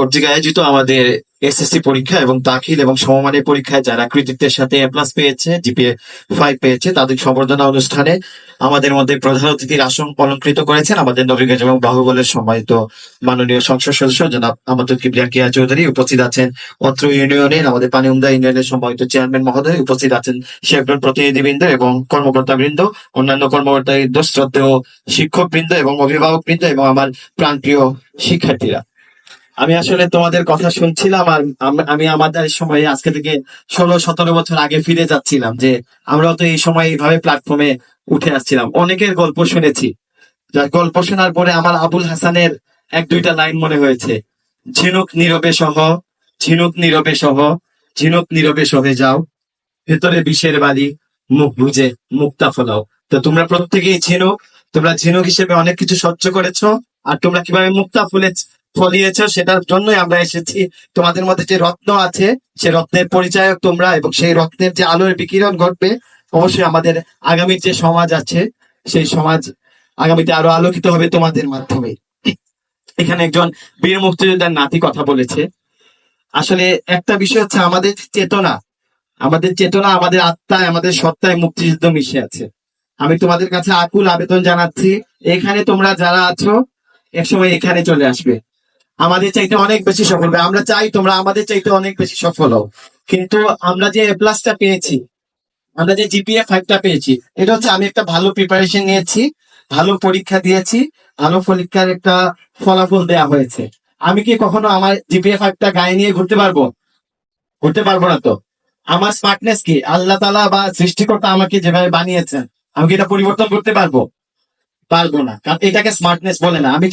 কর্তৃক আয়োজিত আমাদের এসএসসি পরীক্ষা এবং দাখিল এবং সমমানের পরীক্ষায় যারা কৃতিত্বের সাথে এ প্লাস পেয়েছে জিপিএ ফাইভ পেয়েছে, তাদের সম্বর্ধনা অনুষ্ঠানে আমাদের মধ্যে প্রধান অতিথির আসন অলঙ্কৃত করেছেন আমাদের নবীগঞ্জ এবং বাহুবলের সম্মানিত মাননীয় সংসদ সদস্য জনাব আমাদের কিবরিয়া কিয়া চৌধুরী উপস্থিত আছেন অত্র ইউনিয়নের আমাদের পানিউমদা ইউনিয়নের সম্মানিত চেয়ারম্যান মহোদয় উপস্থিত আছেন শেফডন প্রতিনিধিবৃন্দ এবং কর্মকর্তা বৃন্দ অন্যান্য কর্মকর্তা শ্রদ্ধেয় শিক্ষক বৃন্দ এবং অভিভাবক বৃন্দ এবং আমার প্রাণপ্রিয় শিক্ষার্থীরা। আমি আসলে তোমাদের কথা শুনছিলাম আর আমি আমাদের সময়ে আজকে থেকে ষোলো, সতেরো বছর আগে ফিরে যাচ্ছিলাম যে আমরা তো এই সময় এইভাবে প্ল্যাটফর্মে উঠে আসছিলাম। অনেকের গল্প শুনেছি। যার গল্প শোনার পরে আমার আবুল হাসানের এক, দুইটা লাইন মনে হয়েছে। ঝিনুক নীরবে সহ, ঝিনুক নীরবে সহ, ঝিনুক নীরবে সহে যাও, ভেতরে বিষের বাড়ি মুখ বুঝে মুক্তা ফলাও। তো তোমরা প্রত্যেকেই ঝিনুক, তোমরা ঝিনুক হিসেবে অনেক কিছু সহ্য করেছ, আর তোমরা কীভাবে মুক্তা ফুলে ফলিয়েছ, সেটার জন্যই আমরা এসেছি। তোমাদের মধ্যে যে রত্ন আছে, সে রত্নের পরিচয়ক তোমরা এবং সেই রত্নের যে আলোর বিকিরণ ঘটবে, অবশ্যই আমাদের আগামীর যে সমাজ আছে, সেই সমাজ আগামীতে আরও আলোকিত হবে তোমাদের মাধ্যমে। এখানে একজন বীর মুক্তিযোদ্ধার নাতি কথা বলেছে। আসলে একটা বিষয় হচ্ছে আমাদের চেতনা আমাদের চেতনা, আমাদের আত্মায়, আমাদের সত্তায় মুক্তিযুদ্ধ মিশে আছে। আমি তোমাদের কাছে আকুল আবেদন জানাচ্ছি, এখানে তোমরা যারা আছো, একসময় এখানে চলে আসবে। আমাদের চাইতে অনেক বেশি সফল হবে আমরা চাই তোমরা আমাদের চাইতে অনেক বেশি সফল হও। কিন্তু আমরা যে এ প্লাসটা পেয়েছি, আমরা যে জিপিএ ফাইভটা পেয়েছি, এটা হচ্ছে আমি একটা ভালো প্রিপারেশন নিয়েছি, ভালো পরীক্ষা দিয়েছি, ভালো পরীক্ষার একটা ফলাফল দেয়া হয়েছে। আমি কি কখনো আমার জিপিএ ফাইভটা গায়ে নিয়ে ঘুরতে পারব? ঘুরতে পারব না তো। আমার স্মার্টনেস কি? আল্লাহ তালা বা সৃষ্টিকর্তা আমাকে যেভাবে বানিয়েছেন, আমি কি এটা পরিবর্তন করতে পারব? পারব না। কারণ এটাকে স্মার্টনেস বলে না। আমি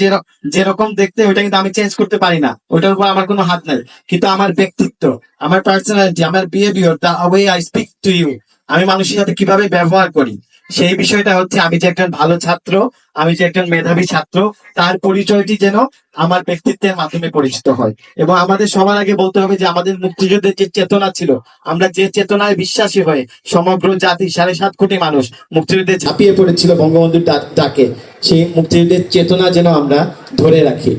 যেরকম দেখতে, ওইটা কিন্তু আমি চেঞ্জ করতে পারি না। ওইটার উপর আমার কোনো হাত নাই। কিন্তু আমার ব্যক্তিত্ব, আমার পার্সোনালিটি আমার behaviour the way I speak to you আমি মানুষের সাথে কীভাবে ব্যবহার করি সেই বিষয়টা হচ্ছে আমি যে একজন ভালো ছাত্র, আমি যে একজন মেধাবী ছাত্র, তার পরিচয়টি যেন আমার ব্যক্তিত্বের মাধ্যমে পরিচিত হয়। এবং আমাদের সবার আগে বলতে হবে যে আমাদের মুক্তিযুদ্ধের যে চেতনা ছিল, আমরা যে চেতনায় বিশ্বাসী হয়ে সমগ্র জাতি সাড়ে সাত কোটি মানুষ মুক্তিযুদ্ধে ঝাঁপিয়ে পড়েছিল বঙ্গবন্ধুর ডাক- সেই মুক্তিযুদ্ধের চেতনা যেন আমরা ধরে রাখি।